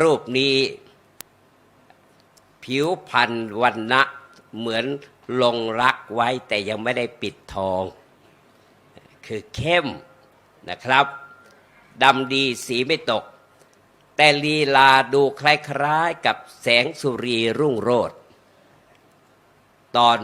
รูปนี้ ผิวพรรณวันนะเหมือนลงรักไว้แต่ยังไม่ได้ปิดทอง คือเข้มนะครับดำดีสีไม่ตก แต่ลีลาดูคล้ายๆกับแสงสุรีรุ่งโรจน์ตอน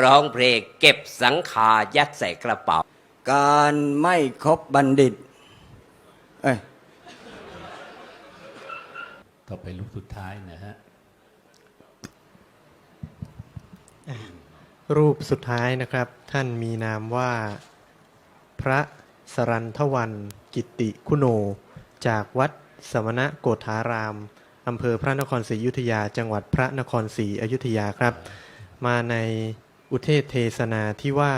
ร้องเพลงเก็บสังขายัดใส่กระเป๋า การไม่คบบัณฑิต เอ้ย ต่อไปรูปสุดท้ายนะฮะรูปสุดท้ายนะครับ ท่านมีนามว่า พระสรันทวันกิติคุโน จากวัดสมณะโกฏารามอำเภอพระนครศรีอยุธยา จังหวัดพระนครศรีอยุธยาครับ มาในอุเทศเทศนาที่ว่า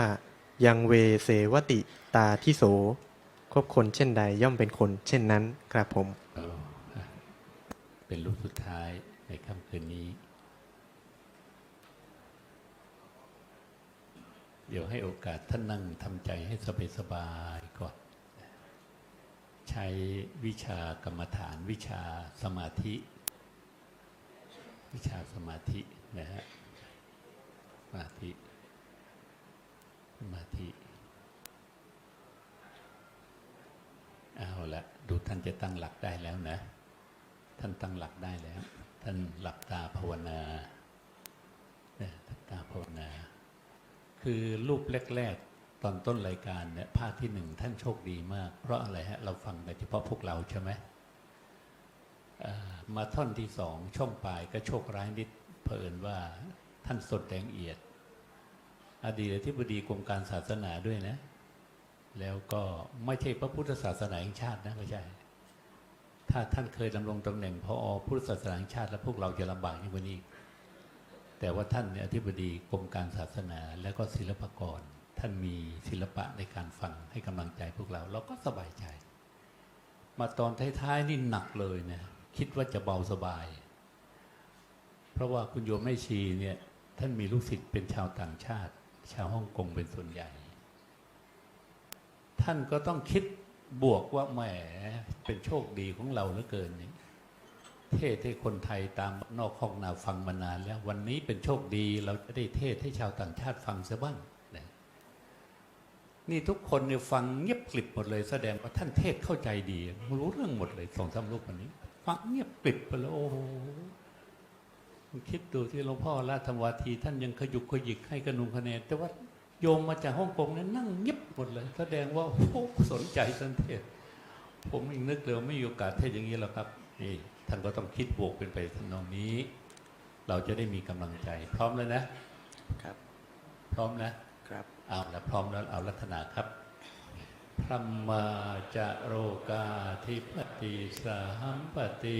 ยังเวเสวติตาทิโสคบคนเช่นใดย่อมเป็นคนเช่นนั้นครับผม เป็นรูปสุดท้ายในค่ำคืนนี้ เดี๋ยวให้โอกาสท่านนั่งทำใจให้สบายๆก่อน ใช้วิชากรรมฐานวิชาสมาธิ วิชาสมาธินะฮะสมาธิ สมาธิเอาละดูท่านจะตั้งหลักได้แล้วนะ ท่านตั้งหลักได้แล้ว ท่านหลับตาภาวนาเนี่ยหลับตาภาวนา คือรูปแรก ๆ ตอนต้นรายการเนี่ยภาคที่หนึ่งท่านโชคดีมาก เพราะอะไรฮะ เราฟังแต่เฉพาะพวกเราใช่ไหมมาท่อนที่สองช่องปลายก็โชคร้ายนิดเผอิญว่าท่านสดแดงเอียด อดีตอธิบดีกรมการศาสนาด้วยนะ แล้วก็ไม่ใช่พระพุทธศาสนาแห่งชาตินะไม่ใช่ ถ้าท่านเคยดำรงตำแหน่งพอพุทธศาสนาแห่งชาติ แล้วพวกเราจะลำบากยิ่งกว่านี้ แต่ว่าท่านเนี่ยอธิบดีกรมการศาสนาแล้วก็ศิลปกร ท่านมีศิลปะในการฟังให้กำลังใจพวกเราเราก็สบายใจ มาตอนท้ายๆนี่หนักเลยนะคิดว่าจะเบาสบาย เพราะว่าคุณโยมแม่ชีเนี่ยท่านมีลูกศิษย์เป็นชาวต่างชาติ ชาวฮ่องกงเป็นส่วนใหญ่ ท่านก็ต้องคิด บวกว่าแหมเป็นโชคดีของเราเหลือเกินนี่เทศให้คนไทยตามนอกห้องนาฟังมานานแล้ว วันนี้เป็นโชคดีเราจะได้เทศให้ชาวต่างชาติฟังซะบ้างนะนี่ทุกคนเนี่ยฟังเงียบกลิบหมดเลย แสดงว่าท่านเทศเข้าใจดีรู้เรื่องหมดเลยสองสามรูปวันนี้ ฟังเงียบกลิบไปแล้วโอ้โหคิดดูที่หลวงพ่อราชธรรมวาที ท่านยังขยุกขยิกให้กระนุงคะแนนแต่ว่า โยมมาจากฮ่องกงนั้นนั่งเงียบหมดเลย แสดงว่าโอ้โหสนใจท่านเทศ ผมยังนึกเลยว่าไม่มีโอกาสเทศอย่างนี้หรอกครับนี่ท่านก็ต้องคิดบวกเป็นไปทำนองนี้ เราจะได้มีกำลังใจ พร้อมแล้วนะครับ พร้อมนะครับเอาแล้วพร้อมแล้วเอาลักษณะครับพระมาจะโรกาธิปติสาหัมปติ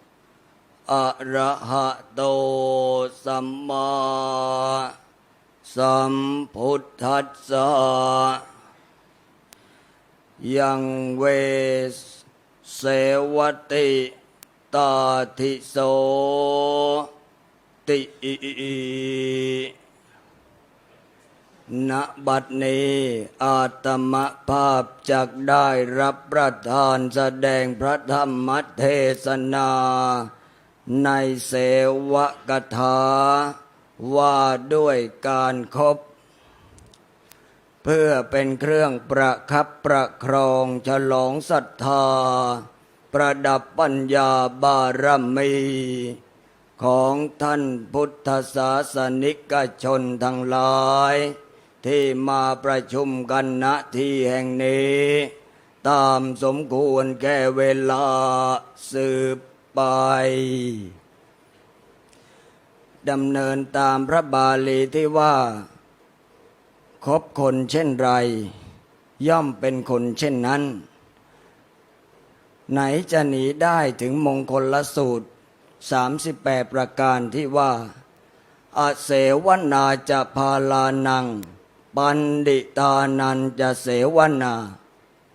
อะระหะโตสัมมาสัมพุทธัสสะยังเวเสวติตาทิโสติณบัดนี้อาตมภาพจักได้รับประทานแสดงพระธรรมเทศนา ในเสวกถาว่าด้วยการครบเพื่อเป็นเครื่องประคับประครองฉลองศรัทธา ประดับปัญญาบารมี ของท่านพุทธศาสนิกชนทั้งหลาย ที่มาประชุมกันณที่แห่งนี้ ตามสมควรแก่เวลาสืบ ไป ดำเนินตามพระบาลีที่ว่าคบคนเช่นไร ย่อมเป็นคนเช่นนั้น ไหนจะหนีได้ถึงมงคลละสูตร 38 ประการที่ว่าอาเสวนาจะพาลานัง ปันดิตานันจะเสวนา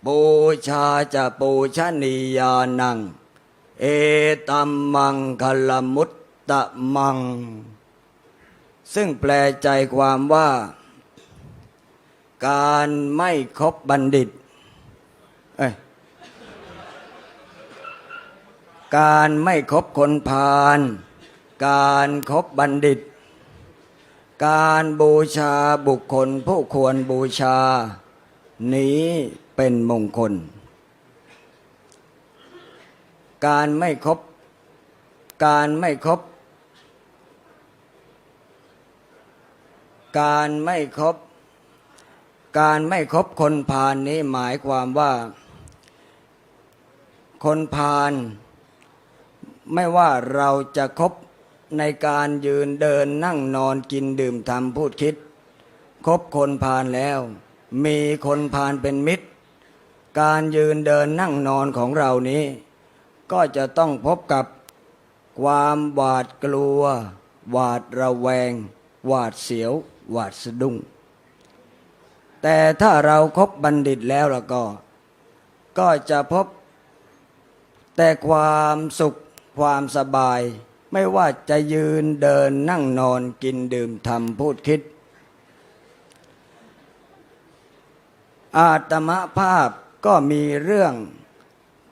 ปูชาจะปูชนียานัง เอตัมมังคลมุตตะมัง ซึ่งแปลใจความว่า การไม่คบบัณฑิต การไม่คบคนพาล การครบบัณฑิต การบูชาบุคคลผู้ควรบูชา นี้เป็นมงคล การไม่ครบ การไม่ครบ การไม่ครบ การไม่ครบคนพาลนนี้หมายความว่า คนพาลไม่ว่าเราจะคบในการยืนเดินนั่งนอนกินดื่มทำพูดคิด คบคนพาลแล้ว มีคนพาลเป็นมิตร การยืนเดินนั่งนอนของเรานี้ ก็จะต้องพบกับความหวาดกลัว หวาดระแวง หวาดเสียว หวาดสะดุ้ง แต่ถ้าเราครบบัณฑิตแล้วแล้วก็ ก็จะพบ แต่ความสุขความสบาย ไม่ว่าจะยืนเดินนั่งนอนกินดื่มทำพูดคิด อาตมภาพก็มีเรื่อง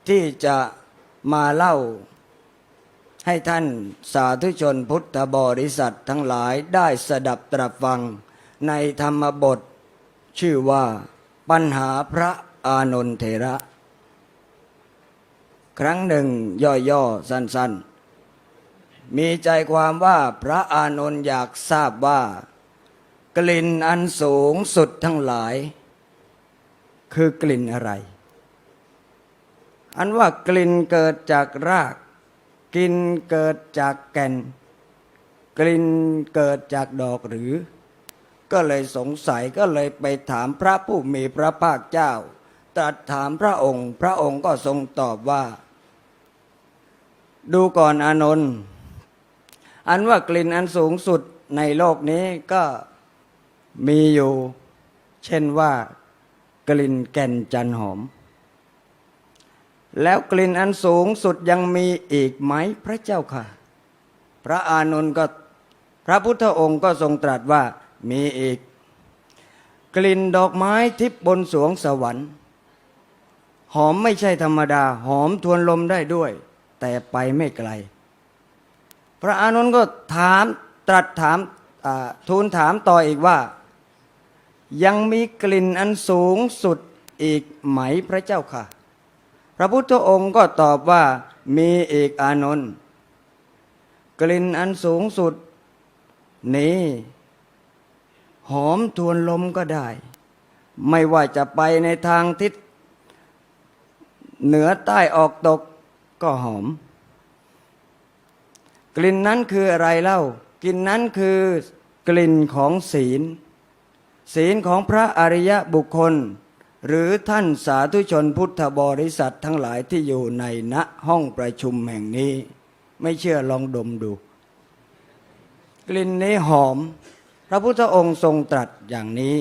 ที่จะ มาเล่า ให้ท่านสาธุชนพุทธบริษัททั้งหลายได้สดับตรับฟัง ในธรรมบท ชื่อว่าปัญหาพระอานนทเถระ ครั้งหนึ่งย่อๆ สั้นๆ มีใจความว่าพระอานนท์อยากทราบว่า กลิ่นอันสูงสุดทั้งหลาย คือกลิ่นอะไร อันว่ากลิ่นเกิดจากราก กลิ่นเกิดจากแก่น กลิ่นเกิดจากดอกหรือ ก็เลยสงสัยก็เลยไปถามพระผู้มีพระภาคเจ้า ตรัสถามพระองค์ พระองค์ก็ทรงตอบว่า ดูก่อนอานนท์อันว่ากลิ่นอันสูงสุดในโลกนี้ก็มีอยู่ เช่นว่ากลิ่นแก่นจันหอม แล้วกลิ่นอันสูงสุดยังมีอีกไหมพระเจ้าค่ะ พระอานนท์ก็พระพุทธองค์ก็ทรงตรัสว่ามีอีก กลิ่นดอกไม้ทิพบนสวงสวรรค์ หอมไม่ใช่ธรรมดา หอมทวนลมได้ด้วย แต่ไปไม่ไกล พระอานนท์ก็ถามตรัสถามทูลถามต่ออีกว่า ยังมีกลิ่นอันสูงสุดอีกไหมพระเจ้าค่ะ พระพุทธองค์ก็ตอบว่ามีอีกอานนท์กลิ่นอันสูงสุด นี้ หอมทวนลมก็ได้ ไม่ว่าจะไปในทางทิศ เหนือใต้ออกตกก็หอม กลิ่นนั้นคืออะไรเล่ากลิ่นนั้นคือกลิ่นของศีล ศีลของพระอริยบุคคล หรือท่านสาธุชนพุทธบริษัททั้งหลายที่อยู่ในณห้องประชุมแห่งนี้ ไม่เชื่อลองดมดู กลิ่นนี้หอม พระพุทธองค์ทรงตรัสอย่างนี้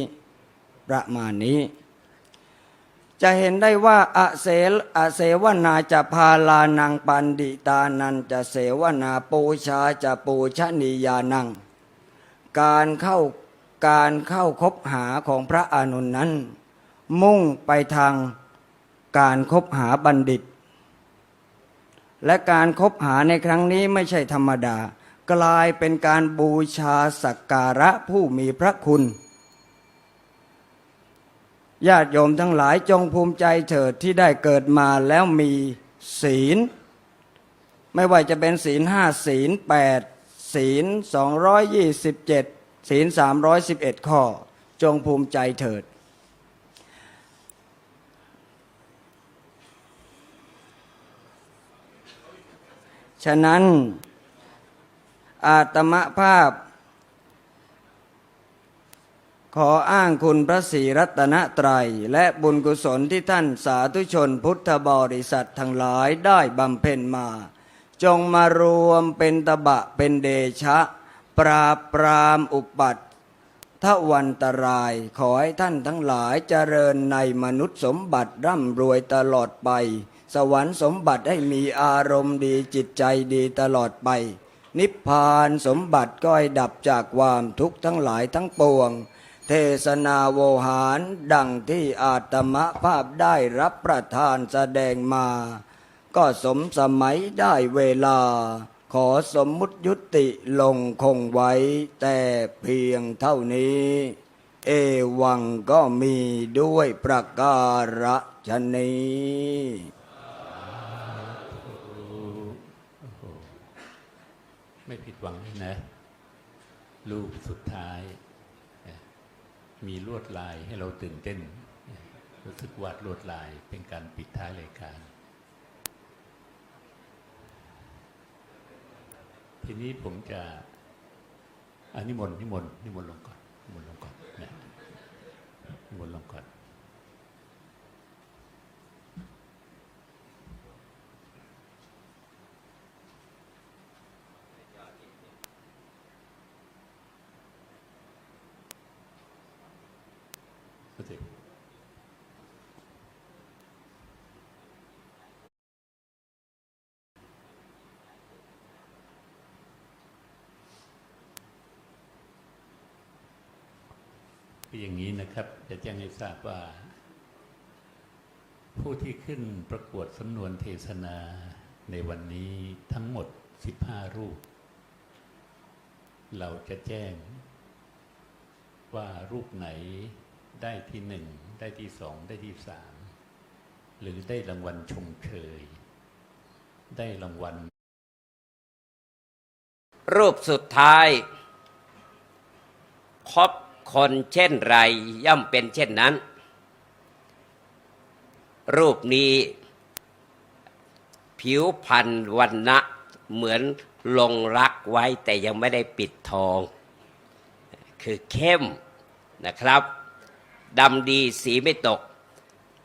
ประมาณนี้ จะเห็นได้ว่าอาเสอาเสวนาจะพาลานังปันดิตานันจะเสวนาปูชาจะปูชนียานัง การเข้าการเข้าคบหาของพระอานุนนั้น มุ่งไปทางการคบหาบัณฑิต และการคบหาในครั้งนี้ไม่ใช่ธรรมดา กลายเป็นการบูชาสักการะผู้มีพระคุณญาติโยมทั้งหลายจงภูมิใจเถิดที่ได้เกิดมาแล้วมีศีล ไม่ว่าจะเป็นศีลห้าศีลแปดศีลสองร้อยยี่สิบเจ็ดศีลสามร้อยสิบเอ็ดข้อ จงภูมิใจเถิด ฉะนั้น อาตมภาพ ขออ้างคุณพระศรีรัตนตรัย และบุญกุศลที่ท่านสาธุชนพุทธบริษัททั้งหลายได้บำเพ็ญมา จงมารวมเป็นตบะเป็นเดชะ ปราบปรามอุปัตทวันตรายขอให้ท่านทั้งหลายเจริญในมนุษย์สมบัติร่ำรวยตลอดไป สวรรค์สมบัติให้มีอารมณ์ดีจิตใจดีตลอดไป นิพพานสมบัติก็ให้ดับจากความทุกข์ทั้งหลายทั้งปวง เทศนาโวหารดังที่อาตมภาพได้รับประทานแสดงมา ก็สมสมัยได้เวลา ขอสมมุติยุติลงคงไว้ แต่เพียงเท่านี้ เอวังก็มีด้วยประการฉนี้ ไม่ผิดหวังเลยนะ รูปสุดท้าย มีลวดลายให้เราตื่นเต้น รู้สึกวาดลวดลายเป็นการปิดท้ายรายการ ทีนี้ผมจะอันนิมนต์นิมนต์นิมนต์ลงก่อนนิมนต์ลงก่อนนะนิมนต์ลงก่อน คืออย่างนี้นะครับจะแจ้งให้ทราบว่า ผู้ที่ขึ้นประกวดสำนวนเทศนาในวันนี้ทั้งหมด 15 รูป เราจะแจ้ง ว่ารูปไหนได้ที่หนึ่งได้ที่สองได้ที่สามหรือได้รางวัลชมเชย ได้รางวัล รูปสุดท้ายพบ คนเช่นไรย่อมเป็นเช่นนั้น รูปนี้ ผิวพันธ์วันนะเหมือนลงรักไว้แต่ยังไม่ได้ปิดทอง คือเข้มนะครับดำดีสีไม่ตก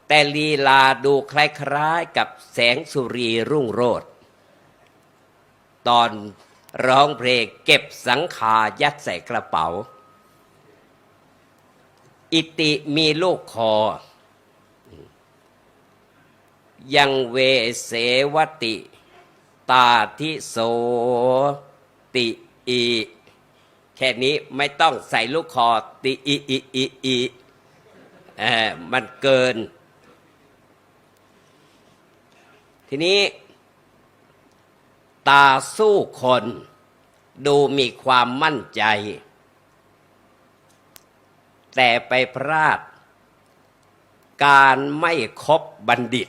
แต่ลีลาดูคล้ายๆกับแสงสุรีรุ่งโรจนตอนร้องเพลงเก็บสังขายัดใส่กระเป๋า อิติมีลูกคอ ยังเวเสวติ ตาทิโสติอีแค่นี้ไม่ต้องใส่ลูกคอติอีอีอีอีเออมันเกิน ทีนี้ ตาสู้คน ดูมีความมั่นใจ แต่ไปพลาด การไม่คบบัณฑิต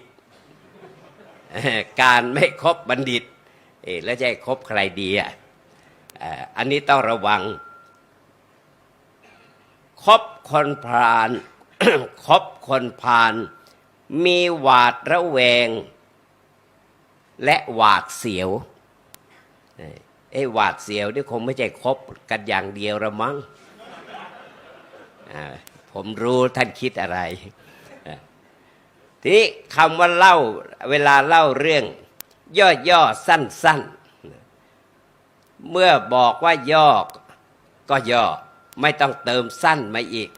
การไม่คบบัณฑิตเอแล้วจะคบใครดีอะอันนี้ต้องระวัง คบคนพาลคบคนพาลมีหวาดระแวง และหวาดเสียวไอ้หวาดเสียวนี่คงไม่ใช่คบกันอย่างเดียวละมั้ง ผมรู้ท่านคิดอะไร ทีนี้คำว่าเล่าเวลาเล่าเรื่อง ย่อๆสั้น ๆ เมื่อบอกว่าย่อก็ย่อไม่ต้องเติมสั้นมาอีก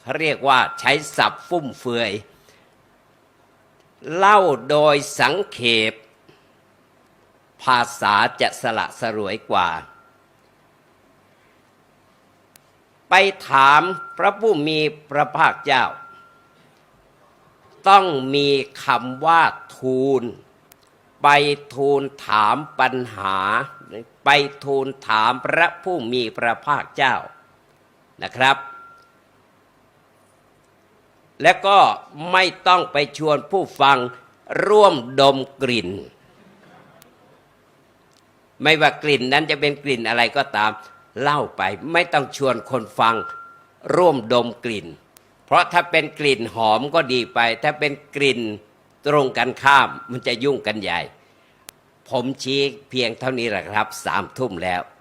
เขาเรียกว่าใช้ศัพท์ฟุ่มเฟือย เล่าโดยสังเขป ภาษาจะสละสรวยกว่า ไปถามพระผู้มีพระภาคเจ้า ต้องมีคำว่าทูล ไปทูลถามปัญหา ไปทูลถามพระผู้มีพระภาคเจ้านะครับ แล้วก็ไม่ต้องไปชวนผู้ฟังร่วมดมกลิ่น ไม่ว่ากลิ่นนั้นจะเป็นกลิ่นอะไรก็ตาม เล่าไปไม่ต้องชวนคนฟังร่วมดมกลิ่น เพราะถ้าเป็นกลิ่นหอมก็ดีไป ถ้าเป็นกลิ่นตรงกันข้ามมันจะยุ่งกันใหญ่ ผมชี้เพียงเท่านี้แหละครับสามทุ่มแล้ว